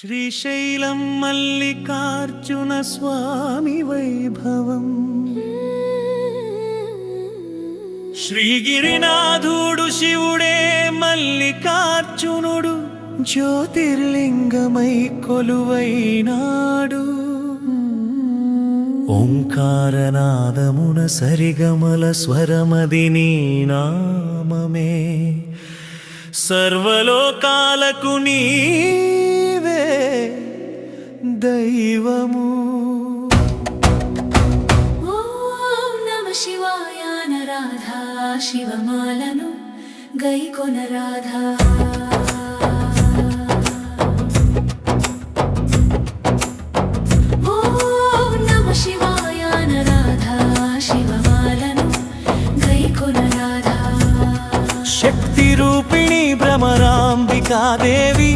శ్రీశైలం మల్లికార్జున స్వామి వైభవం. శ్రీగిరినాథుడు శివుడే మల్లికార్జునుడు జ్యోతిర్లింగమై కొలువైనాడు. ఓంకారనాదమున సరిగమల స్వరమదిని నామమే. సర్వలోకాలకు నీ దైవము. ఓం నమ శివాయ నరాధా శివమాలను గైకొన రాధా. శివమాలను గైకొన రాధా. శక్తి రూపిణి భ్రమరాంబికాదేవి